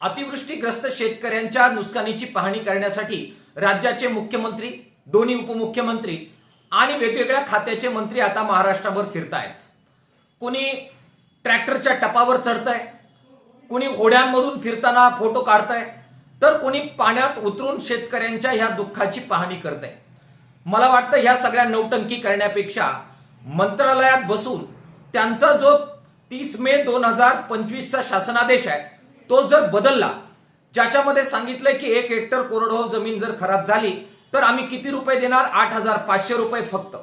अतिवृष्टीग्रस्त शेतकऱ्यांच्या नुकसानीची पाहणी करण्यासाठी राज्याचे मुख्यमंत्री दोन्ही उपमुख्यमंत्री आणि वेगवेगळ्या खात्याचे मंत्री आता महाराष्ट्राभर फिरतायत. कुणी ट्रॅक्टरच्या टपावर चढतंय कुणी होड्यांमधून फिरताना फोटो काढताय तर कुणी पाण्यात उतरून शेतकऱ्यांच्या ह्या दुःखाची पाहणी करतंय. मला वाटतं ह्या सगळ्या नौटंकी करण्यापेक्षा मंत्रालयात बसून त्यांचा जो तीस मे दोन हजार पंचवीसचा शासनादेश आहे तो जर बदलला ज्याच्यामध्ये सांगितलंय की एक हेक्टर कोरडवाहू जमीन जर खराब झाली तर आम्ही किती रुपये देणार? आठ हजार पाचशे रुपये फक्त.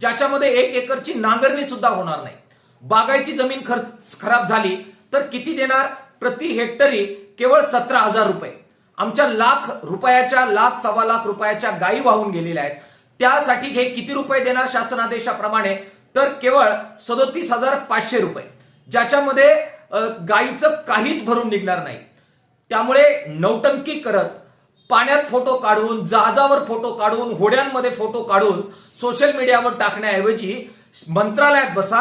ज्याच्यामध्ये एक एकरची नांगरणी सुद्धा होणार नाही. बागायती जमीन खर- खराब झाली तर किती देणार? प्रति हेक्टरी केवळ सतरा हजार रुपये. आमच्या लाख रुपयाच्या लाख सव्वा लाख रुपयाच्या गायी वाहून गेलेल्या आहेत. त्यासाठी हे किती रुपये देणार शासनादेशाप्रमाणे? तर केवळ सदोतीस हजार पाचशे रुपये. ज्याच्यामध्ये गायीचं काहीच भरून निघणार नाही. त्यामुळे नौटंकी करत पाण्यात फोटो काढून जहाजावर फोटो काढून होड्यांमध्ये फोटो काढून सोशल मीडियावर टाकण्याऐवजी मंत्रालयात बसा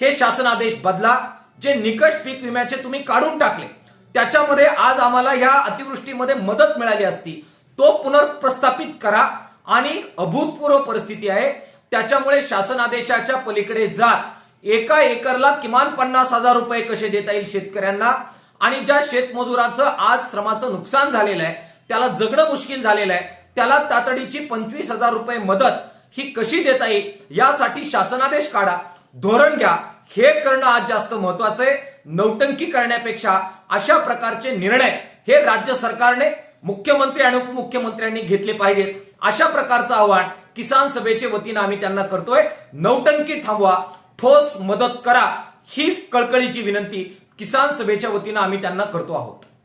हे शासनादेश बदला जे निकष पीक विम्याचे तुम्ही काढून टाकले. त्याच्यामध्ये आज आम्हाला ह्या अतिवृष्टीमध्ये मदत मिळाली असती. तो पुनर्प्रस्थापित करा आणि अभूतपूर्व परिस्थिती आहे. त्याच्यामुळे शासन आदेशाच्या पलीकडे जात एका एकरला किमान पन्नास हजार रुपये कसे देता येईल शेतकऱ्यांना? आणि ज्या शेतमजुराचं आज श्रमाचं नुकसान झालेलं आहे त्याला जगणं मुश्किल झालेलं आहे त्याला तातडीची पंचवीस हजार रुपये मदत ही कशी देता येईल यासाठी शासनादेश काढा धोरण घ्या. हे करणं आज जास्त महत्वाचं आहे. नौटंकी करण्यापेक्षा अशा प्रकारचे निर्णय हे राज्य सरकारने मुख्यमंत्री आणि उपमुख्यमंत्र्यांनी घेतले पाहिजेत. अशा प्रकारचं आव्हान किसान सभेच्या वतीनं आम्ही त्यांना करतोय. नौटंकी थांबवा. ठोस मदत करा ही कळकळीची विनंती किसान सभेच्या वतीनं आम्ही त्यांना करतो आहोत.